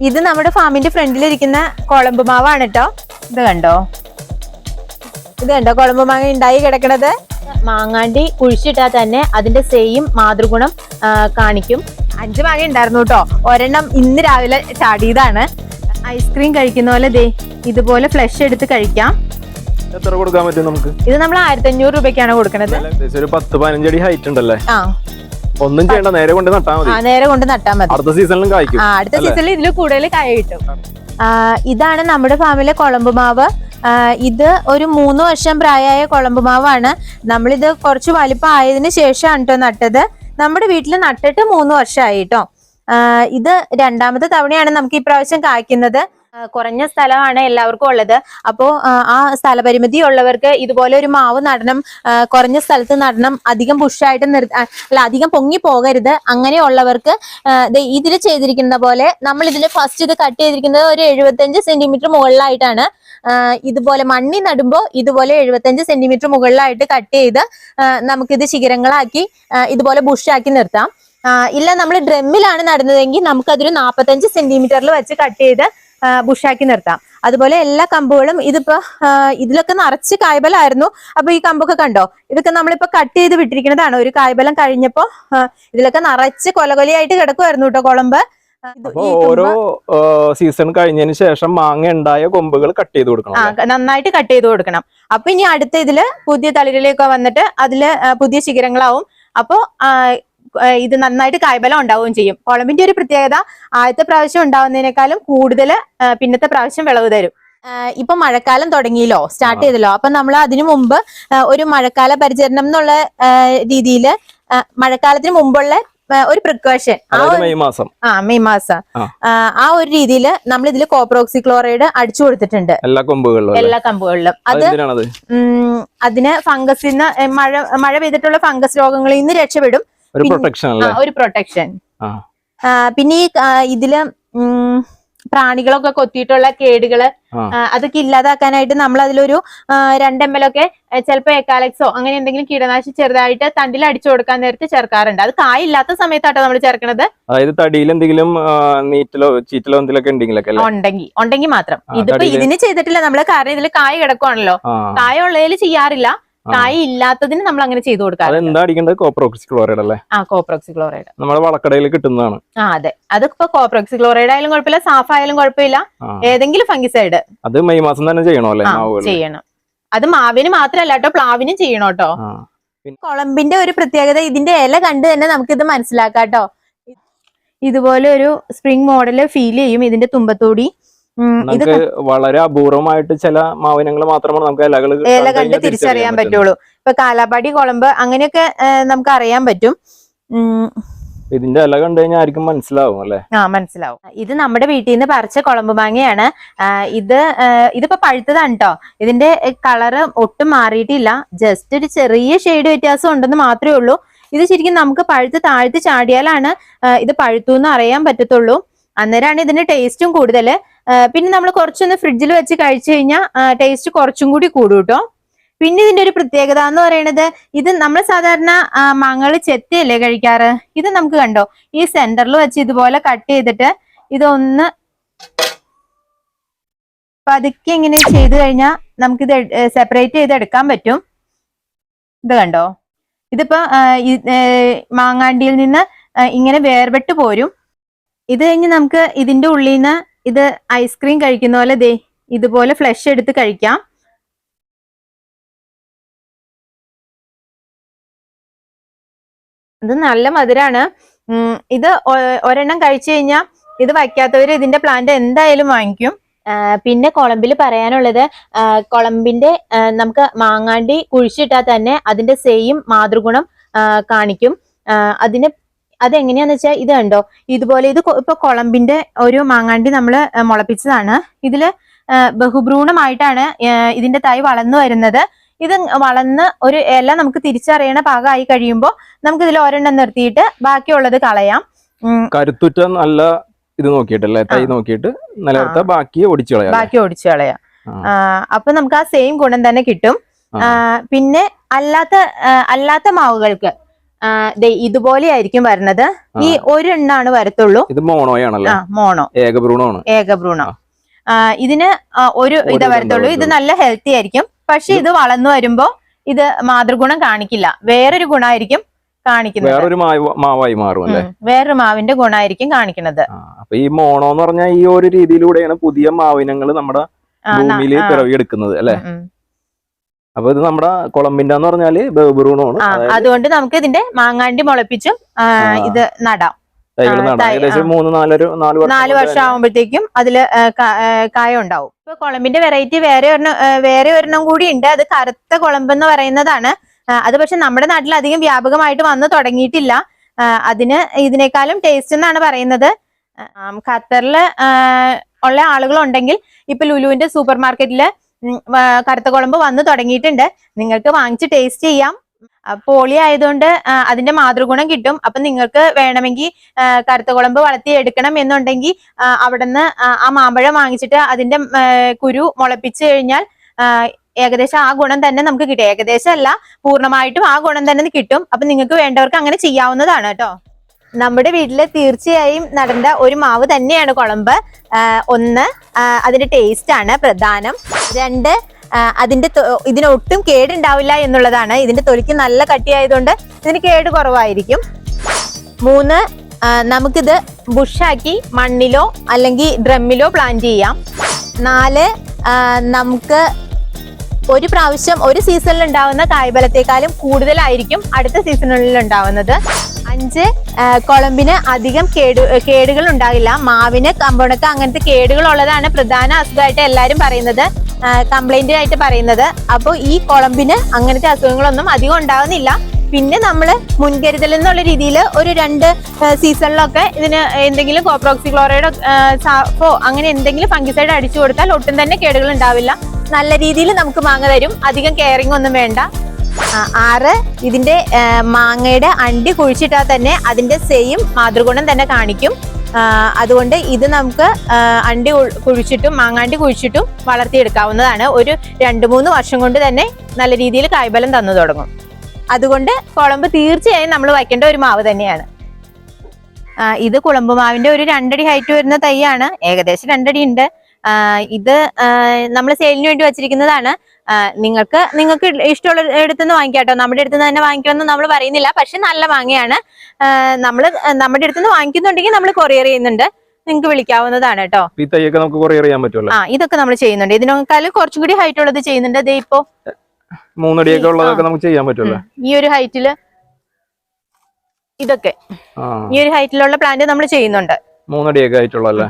ഇത് നമ്മുടെ ഫാമിന്റെ ഫ്രണ്ടിലിരിക്കുന്ന കുളമ്പ് മാവാണ് കേട്ടോ. ഇത് കണ്ടോ? ഇത് കണ്ടോ? കുളമ്പ് മാങ്ങ ഉണ്ടായി കിടക്കണത്. മാങ്ങാണ്ടി കുഴിച്ചിട്ടാൽ തന്നെ അതിന്റെ സെയിം മാതൃഗുണം കാണിക്കും. അഞ്ച് മാങ്ങ ഉണ്ടായിരുന്നു കേട്ടോ. ഒരെണ്ണം ഇന്ന് രാവിലെ ചാടിയതാണ്. ഐസ്ക്രീം കഴിക്കുന്ന പോലെ ദേ ഇതുപോലെ ഫ്ലഷ് എടുത്ത് കഴിക്കാം. എത്ര കൊടുക്കാൻ പറ്റും നമുക്ക്? ഇത് നമ്മൾ ആയിരത്തി അഞ്ഞൂറ് രൂപയ്ക്കാണ് കൊടുക്കുന്നത് ഒരു പത്ത് പതിനഞ്ച് അടി ഹൈറ്റ് ഉണ്ടല്ലേ? ആ. ഒന്നും ചെയ്യണ്ട നേരെ കൊണ്ട് നട്ടാ മതി. നേരെ കൊണ്ട് നട്ടാ മതി. അടുത്ത സീസണിലും കായ്ക്കും അടുത്ത സീസണിൽ ഇതിൽ കൂടുതൽ കായ കിട്ടും ഇതാണ് നമ്മുടെ ഫാമിലെ കുളമ്പ് മാവ്. ഇത് ഒരു മൂന്ന് വർഷം പ്രായമായ കുളമ്പ് മാവാണ്. നമ്മളിത് കുറച്ച് വലിപ്പം ആയതിനു ശേഷമാണ് കേട്ടോ നട്ടത്. നമ്മുടെ വീട്ടിൽ നട്ടിട്ട് മൂന്ന് വർഷമായി കേട്ടോ ഇത് രണ്ടാമത്തെ തവണയാണ് നമുക്ക് ഇപ്രാവശ്യം കായ്ക്കുന്നത്. കുറഞ്ഞ സ്ഥലമാണ് എല്ലാവർക്കും ഉള്ളത്. അപ്പോൾ ആ സ്ഥലപരിമിതി ഉള്ളവർക്ക് ഇതുപോലെ ഒരു മാവ് നടണം കുറഞ്ഞ സ്ഥലത്ത് നടണം അധികം പുഷായിട്ട് നിർ അല്ല അധികം പൊങ്ങി പോകരുത്. അങ്ങനെയുള്ളവർക്ക് ഇതിൽ ചെയ്തിരിക്കുന്ന പോലെ നമ്മൾ ഇതിൽ ഫസ്റ്റ് ഇത് കട്ട് ചെയ്തിരിക്കുന്നത് ഒരു എഴുപത്തഞ്ച് സെന്റിമീറ്റർ മുകളിലായിട്ടാണ്. ഇതുപോലെ മണ്ണി നടുമ്പോൾ ഇതുപോലെ എഴുപത്തഞ്ച് സെന്റിമീറ്റർ മുകളിലായിട്ട് കട്ട് ചെയ്ത് നമുക്കിത് ശിഖരങ്ങളാക്കി ഇതുപോലെ ബുഷാക്കി നിർത്താം. ഇല്ല നമ്മൾ ഡ്രമ്മിലാണ് നടുന്നതെങ്കിൽ നമുക്കതൊരു നാൽപ്പത്തഞ്ച് സെന്റിമീറ്ററിൽ വെച്ച് കട്ട് ചെയ്ത് ബുഷാക്കി നിർത്താം. അതുപോലെ എല്ലാ കമ്പുകളും ഇതിപ്പോ ഇതിലൊക്കെ നിറച്ച് കായ്ബലായിരുന്നു. അപ്പൊ ഈ കമ്പൊക്കെ കണ്ടോ? ഇതൊക്കെ നമ്മളിപ്പോ കട്ട് ചെയ്ത് വിട്ടിരിക്കുന്നതാണ്. ഒരു കായ്ബലം കഴിഞ്ഞപ്പോ ഇതിലൊക്കെ നിറച്ച് കൊലകൊലയായിട്ട് കിടക്കുമായിരുന്നു കേട്ടോ കുളമ്പ്. ഓരോ സീസൺ കഴിഞ്ഞതിന് ശേഷം മാങ്ങ ഉണ്ടായ കൊമ്പുകൾ കട്ട് ചെയ്ത് കൊടുക്കണം നന്നായിട്ട് കട്ട് ചെയ്ത് കൊടുക്കണം. അപ്പൊ ഇനി അടുത്ത ഇതിൽ പുതിയ തളിരിലേക്ക് വന്നിട്ട് അതിൽ പുതിയ ശിഖരങ്ങളാവും. അപ്പോ ഇത് നന്നായിട്ട് കായ്ബലം ഉണ്ടാവുകയും ചെയ്യും. കുളമ്പിന്റെ ഒരു പ്രത്യേകത ആദ്യത്തെ പ്രാവശ്യം ഉണ്ടാവുന്നതിനേക്കാളും കൂടുതൽ പിന്നത്തെ പ്രാവശ്യം വിളവ് തരും. ഇപ്പൊ മഴക്കാലം തുടങ്ങിയല്ലോ സ്റ്റാർട്ട് ചെയ്തല്ലോ. അപ്പൊ നമ്മൾ അതിനു മുമ്പ് ഒരു മഴക്കാല പരിചരണം എന്നുള്ള രീതിയിൽ മഴക്കാലത്തിന് മുമ്പുള്ള ഒരു പ്രിക്കോഷൻ ആ മെയ് മാസം. ആ മെയ് മാസം. ആ. ഒരു രീതിയിൽ നമ്മൾ ഇതിൽ കോപ്രോക്സിക്ലോറൈഡ് അടിച്ചു കൊടുത്തിട്ടുണ്ട്. എല്ലാ കൊമ്പുകളിലും എല്ലാ കമ്പുകളിലും. അത് അതിന് ഫംഗസിൽ നിന്ന് മഴ മഴ പെയ്തിട്ടുള്ള ഫംഗസ് രോഗങ്ങളിൽ നിന്ന് രക്ഷപ്പെടും. ഒരു പ്രൊട്ടക്ഷൻ അല്ലേ? ഒരു പ്രൊട്ടക്ഷൻ. പിന്നെ ഈ ഇതിൽ പ്രാണികളൊക്കെ കൊത്തിയിട്ടുള്ള കേടുകൾ അതൊക്കെ ഇല്ലാതാക്കാനായിട്ട് നമ്മൾ അതിലൊരു രണ്ടെമ്മലൊക്കെ രണ്ട് എം എൽ ഒക്കെ ചിലപ്പോ എക്കാലക്സോ അങ്ങനെ എന്തെങ്കിലും കീടനാശിനി ചെറുതായിട്ട് തണ്ടിൽ അടിച്ചു കൊടുക്കാൻ നേരത്ത് ചേർക്കാറുണ്ട്. അത് കായില്ലാത്ത സമയത്താട്ടോ നമ്മൾ ചേർക്കണത്. അതായത് തടിയിൽ എന്തെങ്കിലും നീറ്റിലോ ചീറ്റലോ എന്തെങ്കിലുമൊക്കെ ഉണ്ടെങ്കിലൊക്കെ ഉണ്ടെങ്കിൽ ഉണ്ടെങ്കിൽ മാത്രം. ഇതിപ്പോ ഇതിന് ചെയ്തിട്ടില്ല. നമ്മൾ കാരണം ഇതിൽ കായ് കിടക്കുവാണല്ലോ. കായ ഉള്ളതിൽ ചെയ്യാറില്ല. കായ് ഇല്ലാത്തതിന് നമ്മൾ അങ്ങനെ ചെയ്തു അതെന്താ അടിക്കേണ്ടത്? കോപ്രോക്സിക് ക്ലോറൈഡ് അല്ലേ? ആ കോപ്രോക്സി ക്ലോറൈഡ് നമ്മുടെ വളക്കടയിൽ കിട്ടുന്നതാണ്. ആ അതെ. അതിപ്പോ കോപ്രോക്സി ക്ലോറൈഡ് ആയാലും കുഴപ്പമില്ല സാഫ് ആയാലും കുഴപ്പമില്ല. ഏതെങ്കിലും ഫംഗിസൈഡ്. അത് മെയ് മാസം തന്നെ ചെയ്യണോ അല്ലേ ചെയ്യണം. അത് മാവിന് മാത്രല്ല കേട്ടോ പ്ലാവിനും ചെയ്യണം കേട്ടോ. കുളമ്പിന്റെ ഒരു പ്രത്യേകത ഇതിന്റെ ഇല കണ്ട് തന്നെ നമുക്കിത് മനസ്സിലാക്കാം കേട്ടോ. ഇതുപോലെ ഒരു സ്പ്രിംഗ് മോഡൽ ഫീൽ ചെയ്യും ഇതിന്റെ തുമ്പത്തൂടി. നമുക്ക് വളരെ അപൂർവമായിട്ട് ചില മാവിനങ്ങൾ മാത്രമാണ് നമുക്ക് ഇലകൾ ഇല കണ്ട് തിരിച്ചറിയാൻ പറ്റുള്ളൂ. ഇപ്പൊ കാലാപ്പാടി കുളമ്പ് അങ്ങനെയൊക്കെ നമുക്ക് അറിയാൻ പറ്റും. ഇതിന്റെ ഇല കണ്ടു കഴിഞ്ഞാൽ ആർക്കും മനസ്സിലാവും അല്ലെ? ആ മനസ്സിലാവും. ഇത് നമ്മുടെ വീട്ടിൽ നിന്ന് പറിച്ച കുളമ്പ് മാങ്ങയാണ്. ഇത് ഇതിപ്പോ പഴുത്തതാണ് കേട്ടോ ഇതിന്റെ കളറ് ഒട്ടും മാറിയിട്ടില്ല. ജസ്റ്റ് ഒരു ചെറിയ ഷെയ്ഡ് വ്യത്യാസം ഉണ്ടെന്ന് മാത്രമേ ഉള്ളൂ. ഇത് ശരിക്കും നമുക്ക് പഴുത്ത് താഴ്ത്തി ചാടിയാലാണ് ഇത് പഴുത്തു എന്ന് അറിയാൻ പറ്റത്തുള്ളൂ. അന്നേരമാണ് ഇതിന്റെ ടേസ്റ്റും കൂടുതൽ പിന്നെ നമ്മൾ കുറച്ചൊന്ന് ഫ്രിഡ്ജിൽ വെച്ച് കഴിച്ചു കഴിഞ്ഞാൽ ടേസ്റ്റ് കുറച്ചും കൂടി കൂടും കേട്ടോ പിന്നെ ഇതിന്റെ ഒരു പ്രത്യേകത എന്ന് പറയുന്നത് ഇത് നമ്മൾ സാധാരണ മങ്ങൾ ചെത്തിയല്ലേ കഴിക്കാറ്? ഇത് നമുക്ക് കണ്ടോ? ഈ സെന്ററിൽ വെച്ച് ഇതുപോലെ കട്ട് ചെയ്തിട്ട് ഇതൊന്ന് പതുക്കെ ഇങ്ങനെ ചെയ്ത് കഴിഞ്ഞാൽ നമുക്കിത് സെപ്പറേറ്റ് ചെയ്ത് എടുക്കാൻ പറ്റും. ഇത് കണ്ടോ? ഇതിപ്പോ മാങ്ങാണ്ടിയിൽ നിന്ന് ഇങ്ങനെ വേർപെട്ട് പോരും. ഇത് കഴിഞ്ഞ് നമുക്ക് ഇതിന്റെ ഉള്ളിൽ നിന്ന് ഇത് ഐസ്ക്രീം കഴിക്കുന്ന പോലെ ദേ ഇതുപോലെ ഫ്ലഷ് എടുത്ത് കഴിക്കാം. ഇത് നല്ല മധുരാണ്. ഇത് ഒരെണ്ണം കഴിച്ചു കഴിഞ്ഞാൽ ഇത് വയ്ക്കാത്തവർ ഇതിന്റെ പ്ലാന്റ് എന്തായാലും വാങ്ങിക്കും. പിന്നെ കുളമ്പിൽ പറയാനുള്ളത് കുളമ്പിന്റെ നമുക്ക് മാങ്ങാണ്ടി കുഴിച്ചിട്ടാൽ തന്നെ അതിന്റെ സെയിം മാതൃഗുണം കാണിക്കും. അതിന് അതെങ്ങനെയാന്ന് വെച്ചാൽ ഇത് കണ്ടോ? ഇതുപോലെ ഇത് ഇപ്പൊ കുളമ്പിന്റെ ഒരു മാങ്ങാണ്ടി നമ്മൾ മുളപ്പിച്ചതാണ്. ഇതിൽ ബഹുഭ്രൂണമായിട്ടാണ് ഇതിന്റെ തൈ വളർന്നു വരുന്നത്. ഇത് വളർന്ന് ഒരു ഇല നമുക്ക് തിരിച്ചറിയണ പാകമായി കഴിയുമ്പോൾ നമുക്ക് ഇതിൽ ഒരെണ്ണം നിർത്തിയിട്ട് ബാക്കിയുള്ളത് കളയാം. കരുത്തുറ്റ നല്ല ഇത് നോക്കിയിട്ടല്ലേ? തൈ. നോക്കിയിട്ട് നിലനിർത്ത ബാക്കി ഒടിച്ചു കളയാം ബാക്കി ഒടിച്ചു കളയാം. അപ്പൊ നമുക്ക് ആ സെയിം ഗുണം തന്നെ കിട്ടും. പിന്നെ അല്ലാത്ത അല്ലാത്ത മാവുകൾക്ക് ഇതുപോലെ ആയിരിക്കും വരുന്നത് ഈ ഒരെണ്ണാണ് വരത്തുള്ളൂ. ഇത് മോണോയാണല്ലോ മോണോ. ഏകഭ്രൂണമാണ്. ഏകഭ്രൂണം. ഇതിന് ഒരു ഇത് വരത്തുള്ളൂ. ഇത് നല്ല ഹെൽത്തി ആയിരിക്കും. പക്ഷെ ഇത് വളർന്നു വരുമ്പോ ഇത് മാതൃഗുണം കാണിക്കില്ല. വേറൊരു ഗുണമായിരിക്കും കാണിക്കുന്നത്. വേറൊരു മാവ് മാവായി മാറും അല്ലേ വേറൊരു മാവിന്റെ ഗുണമായിരിക്കും കാണിക്കുന്നത്. അപ്പൊ ഈ മോണോ എന്ന് പറഞ്ഞാൽ ഈ ഒരു രീതിയിലൂടെയാണ് പുതിയ മാവിനങ്ങൾ നമ്മുടെ ഭൂമിയിൽ പിറവിയെടുക്കുന്നത് അല്ലെ. അപ്പൊ ഇത് നമ്മുടെ കൊളമ്പിന്റെ എന്ന് പറഞ്ഞാൽ ബഹുഭ്രൂണമാണ് അതുകൊണ്ട് നമുക്ക് ഇതിന്റെ മാങ്ങാണ്ടി മുളപ്പിച്ചും. ഇത് നടാം. തൈകൾ ആ, നടാം. തൈ- ഏകദേശം മൂന്ന് നാലൊരു നാല് വർഷം നാല് കൊണ്ട് വർഷം ആകുമ്പോഴത്തേക്കും അതിൽ കായ ഉണ്ടാവും. ഇപ്പൊ കുളമ്പിന്റെ വെറൈറ്റി വേറെ ഒരെണ്ണം വേറെ ഒരെണ്ണം കൂടി ഉണ്ട്. അത് കറുത്ത കുളമ്പ് എന്ന് പറയുന്നതാണ് അത് പക്ഷെ നമ്മുടെ നാട്ടിൽ അധികം വ്യാപകമായിട്ട് വന്നു തുടങ്ങിയിട്ടില്ല. അതിന് ഇതിനേക്കാളും ടേസ്റ്റ് എന്നാണ് പറയുന്നത്. ഖത്തറിൽ ഉള്ള ആളുകളുണ്ടെങ്കിൽ ഇപ്പൊ ലുലുവിന്റെ സൂപ്പർ മാർക്കറ്റിൽ ഉം, കറുത്ത കുളമ്പ് വന്നു തുടങ്ങിയിട്ടുണ്ട്. നിങ്ങൾക്ക് വാങ്ങിച്ച് ടേസ്റ്റ് ചെയ്യാം. പോളി ആയതുകൊണ്ട് അതിന്റെ മാതൃഗുണം കിട്ടും. അപ്പൊ നിങ്ങൾക്ക് വേണമെങ്കിൽ ആ, കറുത്ത കുളമ്പ് വളർത്തി എടുക്കണം എന്നുണ്ടെങ്കിൽ അവിടുന്ന് ആ മാമ്പഴം വാങ്ങിച്ചിട്ട് അതിന്റെ കുരു മുളപ്പിച്ചു കഴിഞ്ഞാൽ ഏകദേശം ആ ഗുണം തന്നെ നമുക്ക് കിട്ടും. ഏകദേശം അല്ല പൂർണമായിട്ടും ആ ഗുണം തന്നെ കിട്ടും. അപ്പൊ നിങ്ങൾക്ക് വേണ്ടവർക്ക് അങ്ങനെ ചെയ്യാവുന്നതാണ് കേട്ടോ. നമ്മുടെ വീട്ടിൽ തീർച്ചയായും നടന്ന ഒരു മാവ് തന്നെയാണ് കുളമ്പ് ഒന്ന് അതിന്റെ ടേസ്റ്റ് ആണ് പ്രധാനം. രണ്ട് അതിന്റെ ഇതിനൊട്ടും കേടുണ്ടാവില്ല എന്നുള്ളതാണ്. ഇതിന്റെ തൊലിക്ക് നല്ല കട്ടിയായതുകൊണ്ട് ഇതിന് കേട് കുറവായിരിക്കും. മൂന്ന് നമുക്കിത് ബുഷാക്കി മണ്ണിലോ അല്ലെങ്കിൽ ഡ്രമ്മിലോ പ്ലാന്റ് ചെയ്യാം. നാല് നമുക്ക് ഒരു പ്രാവശ്യം ഒരു സീസണിൽ ഉണ്ടാവുന്ന കായ്ഫലത്തെക്കാളും കൂടുതലായിരിക്കും അടുത്ത സീസണുകളിൽ ഉണ്ടാവുന്നത്. അഞ്ച് കുളമ്പിന് അധികം കേടു കേടുകൾ ഉണ്ടാകില്ല മാവിന് കമ്പുണക്ക അങ്ങനത്തെ കേടുകൾ ഉള്ളതാണ് പ്രധാന അസുഖമായിട്ട് എല്ലാവരും പറയുന്നത്. കംപ്ലൈന്റ് ആയിട്ട് പറയുന്നത്. അപ്പോൾ ഈ കുളമ്പിന് അങ്ങനത്തെ അസുഖങ്ങളൊന്നും അധികം ഉണ്ടാകുന്നില്ല പിന്നെ നമ്മൾ മുൻകരുതൽ എന്നുള്ള രീതിയിൽ ഒരു രണ്ട് സീസണിലൊക്കെ ഇതിന് എന്തെങ്കിലും കോപ്രോക്സിക്ലോറൈഡോ സാഫോ അങ്ങനെ എന്തെങ്കിലും ഫംഗിസൈഡ് അടിച്ചു കൊടുത്താൽ ഒട്ടും തന്നെ കേടുകൾ ഉണ്ടാവില്ല. നല്ല രീതിയിൽ നമുക്ക് മാങ്ങ തരും. അധികം കെയറിംഗ് ഒന്നും വേണ്ട. ആറ് ഇതിന്റെ മാങ്ങയുടെ അണ്ടി കുഴിച്ചിട്ടാൽ തന്നെ അതിന്റെ സെയിം മാതൃഗുണം തന്നെ കാണിക്കും. അതുകൊണ്ട് ഇത് നമുക്ക് അണ്ടി കുഴിച്ചിട്ടും മാങ്ങാണ്ടി കുഴിച്ചിട്ടും വളർത്തിയെടുക്കാവുന്നതാണ്. ഒരു രണ്ട് മൂന്ന് വർഷം കൊണ്ട് തന്നെ നല്ല രീതിയിൽ കായ്ബലം തന്നു തുടങ്ങും. അതുകൊണ്ട് കുളമ്പ് തീർച്ചയായും നമ്മൾ വയ്ക്കേണ്ട ഒരു മാവ് തന്നെയാണ്. ഇത് കുളമ്പ് മാവിന്റെ ഒരു രണ്ടടി ഹൈറ്റ് വരുന്ന തൈയാണ്. ഏകദേശം രണ്ടടി ഉണ്ട്. ഇത് നമ്മൾ സെയിലിന് വേണ്ടി വെച്ചിരിക്കുന്നതാണ്. നിങ്ങൾക്ക് നിങ്ങൾക്ക് ഇഷ്ടമുള്ള എടുത്തുനിന്ന് വാങ്ങിക്കാട്ടോ നമ്മുടെ അടുത്ത് നിന്ന് തന്നെ വാങ്ങിക്കണമെന്ന് നമ്മൾ പറയുന്നില്ല. പക്ഷെ നല്ല മാങ്ങയാണ് നമ്മൾ നമ്മുടെ അടുത്ത് നിന്ന് വാങ്ങിക്കുന്നുണ്ടെങ്കിൽ നമ്മൾ കൊറിയർ ചെയ്യുന്നുണ്ട്. നിങ്ങൾക്ക് വിളിക്കാവുന്നതാണ് കേട്ടോ. ഈ തൈയൊക്കെ നമുക്ക് കൊറിയർ ചെയ്യാൻ പറ്റുമല്ലോ? ആ ഇതൊക്കെ നമ്മൾ ചെയ്യുന്നുണ്ട്. ഇതിനേക്കാളും കുറച്ചും കൂടി ഹൈറ്റ് ഉള്ളത് ചെയ്യുന്നുണ്ട്. ദേ ഇപ്പോ മൂന്നടിയൊക്കെ ഉള്ളതൊക്കെ നമുക്ക് ചെയ്യാൻ പറ്റുമല്ലോ? ഈ ഒരു ഹൈറ്റിൽ ഇതൊക്കെ. ഈ ഒരു ഹൈറ്റിലുള്ള പ്ലാന്റ് നമ്മൾ ചെയ്യുന്നുണ്ട്. മൂന്നടിയൊക്കെ ആയിട്ടുള്ളല്ലേ